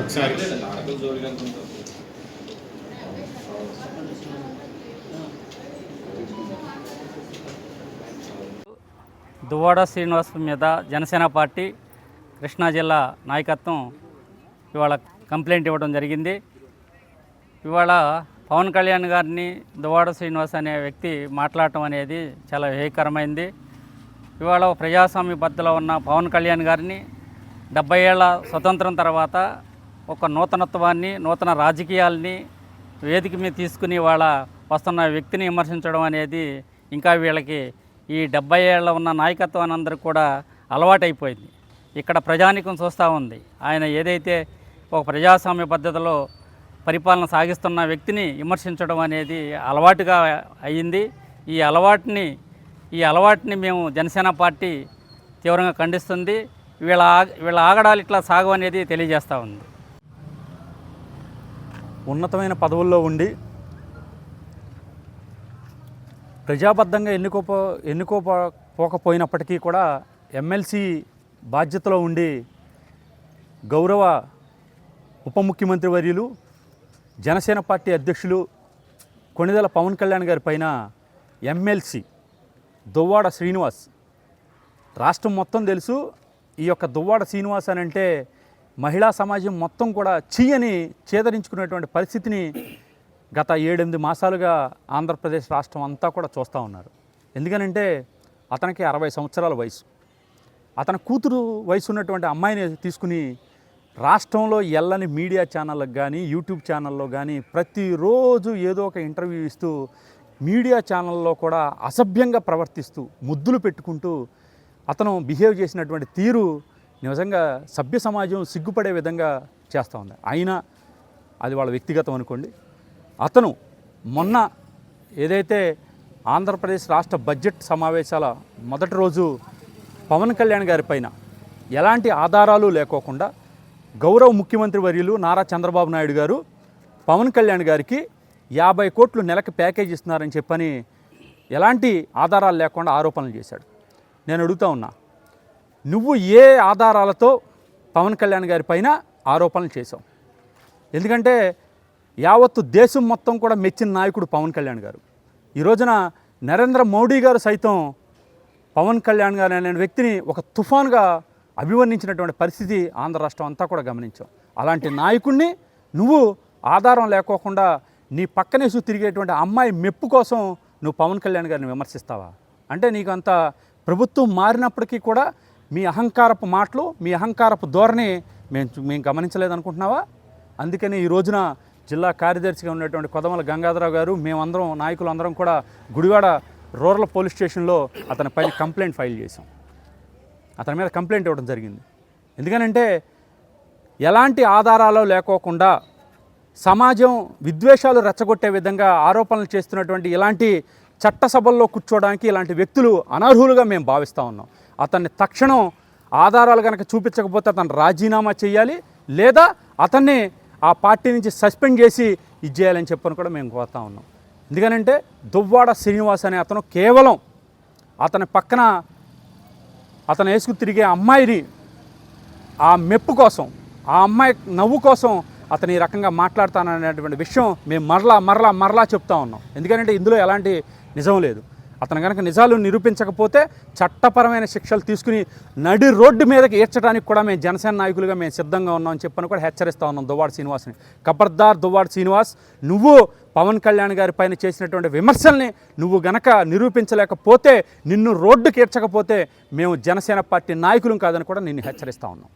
ఒకసారి. దువ్వాడ శ్రీనివాస్ మీద జనసేన పార్టీ కృష్ణా జిల్లా నాయకత్వం ఇవాళ కంప్లైంట్ ఇవ్వడం జరిగింది. ఇవాళ పవన్ కళ్యాణ్ గారిని దువాడ శ్రీనివాస్ అనే వ్యక్తి మాట్లాడటం అనేది చాలా వ్యయకరమైంది ఇవాళ ప్రజాస్వామ్య బద్దలో ఉన్న పవన్ కళ్యాణ్ గారిని డెబ్బై ఏళ్ళ స్వతంత్రం తర్వాత ఒక నూతనత్వాన్ని నూతన రాజకీయాల్ని వేదిక మీద తీసుకుని వాళ్ళ వస్తున్న వ్యక్తిని విమర్శించడం అనేది ఇంకా వీళ్ళకి ఈ డెబ్బై ఏళ్ళ ఉన్న నాయకత్వాన్ని అందరూ కూడా అలవాటైపోయింది. ఇక్కడ ప్రజానికం చూస్తూ ఉంది. ఆయన ఏదైతే ఒక ప్రజాస్వామ్య పద్ధతిలో పరిపాలన సాగిస్తున్న వ్యక్తిని విమర్శించడం అనేది అలవాటుగా అయ్యింది ఈ అలవాటుని ఈ అలవాటుని మేము జనసేన పార్టీ తీవ్రంగా ఖండిస్తుంది. వీళ్ళ వీళ్ళ ఆగడాలు ఇట్లా సాగు అనేది తెలియజేస్తూ ఉంది. ఉన్నతమైన పదవుల్లో ఉండి ప్రజాబద్ధంగా ఎన్నుకోపో ఎన్నుకోపోకపోయినప్పటికీ కూడా ఎమ్మెల్సీ బాధ్యతలో ఉండి గౌరవ ఉప ముఖ్యమంత్రి వర్యులు జనసేన పార్టీ అధ్యక్షులు కొణిదెల పవన్ కళ్యాణ్ గారి పైన ఎమ్మెల్సీ దువ్వాడ శ్రీనివాస్. రాష్ట్రం మొత్తం తెలుసు ఈ యొక్క దువ్వాడ శ్రీనివాస్ అని అంటే మహిళా సమాజం మొత్తం కూడా చీయని చేదరించుకునేటువంటి పరిస్థితిని గత ఏడెనిమిది మాసాలుగా ఆంధ్రప్రదేశ్ రాష్ట్రం అంతా కూడా చూస్తూ ఉన్నారు. ఎందుకనంటే అతనికి అరవై సంవత్సరాల వయసు. అతని కూతురు వయసు ఉన్నటువంటి అమ్మాయిని తీసుకుని రాష్ట్రంలో ఎల్లని మీడియా ఛానళ్ళకు కానీ యూట్యూబ్ ఛానల్లో కానీ ప్రతిరోజు ఏదో ఒక ఇంటర్వ్యూ ఇస్తూ మీడియా ఛానల్లో కూడా అసభ్యంగా ప్రవర్తిస్తూ ముద్దులు పెట్టుకుంటూ అతను బిహేవ్ చేసినటువంటి తీరు నిజంగా సభ్య సమాజం సిగ్గుపడే విధంగా చేస్తూ ఉంది. అయినా అది వాళ్ళ వ్యక్తిగతం అనుకోండి. అతను మొన్న ఏదైతే ఆంధ్రప్రదేశ్ రాష్ట్ర బడ్జెట్ సమావేశాల మొదటి రోజు పవన్ కళ్యాణ్ గారి పైన ఎలాంటి ఆధారాలు లేకోకుండా గౌరవ ముఖ్యమంత్రి వర్యులు నారా చంద్రబాబు నాయుడు గారు పవన్ కళ్యాణ్ గారికి యాభై కోట్లు నెలకు ప్యాకేజ్ ఇస్తున్నారని చెప్పని ఎలాంటి ఆధారాలు లేకుండా ఆరోపణలు చేశాడు. నేను అడుగుతా ఉన్నా నువ్వు ఏ ఆధారాలతో పవన్ కళ్యాణ్ గారి పైన ఆరోపణలు చేశావు? ఎందుకంటే యావత్తు దేశం మొత్తం కూడా మెచ్చిన నాయకుడు పవన్ కళ్యాణ్ గారు. ఈ రోజున నరేంద్ర మోడీ గారు సైతం పవన్ కళ్యాణ్ గారు అనే వ్యక్తిని ఒక తుఫాన్గా అభివర్ణించినటువంటి పరిస్థితి ఆంధ్ర రాష్ట్రం అంతా కూడా గమనించాం. అలాంటి నాయకుడిని నువ్వు ఆధారం లేకోకుండా నీ పక్కనేసు తిరిగేటువంటి అమ్మాయి మెప్పు కోసం నువ్వు పవన్ కళ్యాణ్ గారిని విమర్శిస్తావా? అంటే నీకు అంత ప్రభుత్వం మారినప్పటికీ కూడా మీ అహంకారపు మాటలు మీ అహంకారపు ధోరణి మేము మేము గమనించలేదనుకుంటున్నావా? అందుకని ఈ రోజున జిల్లా కార్యదర్శిగా ఉన్నటువంటి కొదమల గంగాధరరావు గారు మేమందరం నాయకులందరం కూడా గుడివాడ రూరల్ పోలీస్ స్టేషన్లో అతని పైన కంప్లైంట్ ఫైల్ చేశాం. అతని మీద కంప్లైంట్ ఇవ్వడం జరిగింది. ఎందుకనంటే ఎలాంటి ఆధారాలు లేకోకుండా సమాజం విద్వేషాలు రెచ్చగొట్టే విధంగా ఆరోపణలు చేస్తున్నటువంటి ఇలాంటి చట్టసభల్లో కూర్చోవడానికి ఇలాంటి వ్యక్తులు అనర్హులుగా మేము భావిస్తూ ఉన్నాం. అతన్ని తక్షణం ఆధారాలు కనుక చూపించకపోతే అతను రాజీనామా చేయాలి లేదా అతన్ని ఆ పార్టీ నుంచి సస్పెండ్ చేసి ఇది చేయాలని చెప్పని కూడా మేము కోరుతా ఉన్నాం. ఎందుకనంటే దువ్వాడ శ్రీనివాస్ అనే అతను కేవలం అతని పక్కన అతను వేసుకు తిరిగే అమ్మాయిని ఆ మెప్పు కోసం ఆ అమ్మాయి నవ్వు కోసం అతను ఈ రకంగా మాట్లాడతాననేటువంటి విషయం మేము మరలా మరలా మరలా చెప్తా ఉన్నాం. ఎందుకంటే ఇందులో ఎలాంటి నిజం లేదు. అతను కనుక నిజాలు నిరూపించకపోతే చట్టపరమైన శిక్షలు తీసుకుని నడి రోడ్డు మీదకి ఏడ్చడానికి కూడా మేము జనసేన నాయకులుగా మేము సిద్ధంగా ఉన్నామని చెప్పని కూడా హెచ్చరిస్తా ఉన్నాం దువ్వాడ శ్రీనివాస్ని. కబర్దార్ దువ్వాడ శ్రీనివాస్ నువ్వు పవన్ కళ్యాణ్ గారి పైన చేసినటువంటి విమర్శల్ని నువ్వు గనక నిరూపించలేకపోతే నిన్ను రోడ్డుకి ఏడ్చకపోతే మేము జనసేన పార్టీ నాయకులం కాదని కూడా నిన్ను హెచ్చరిస్తా ఉన్నాం.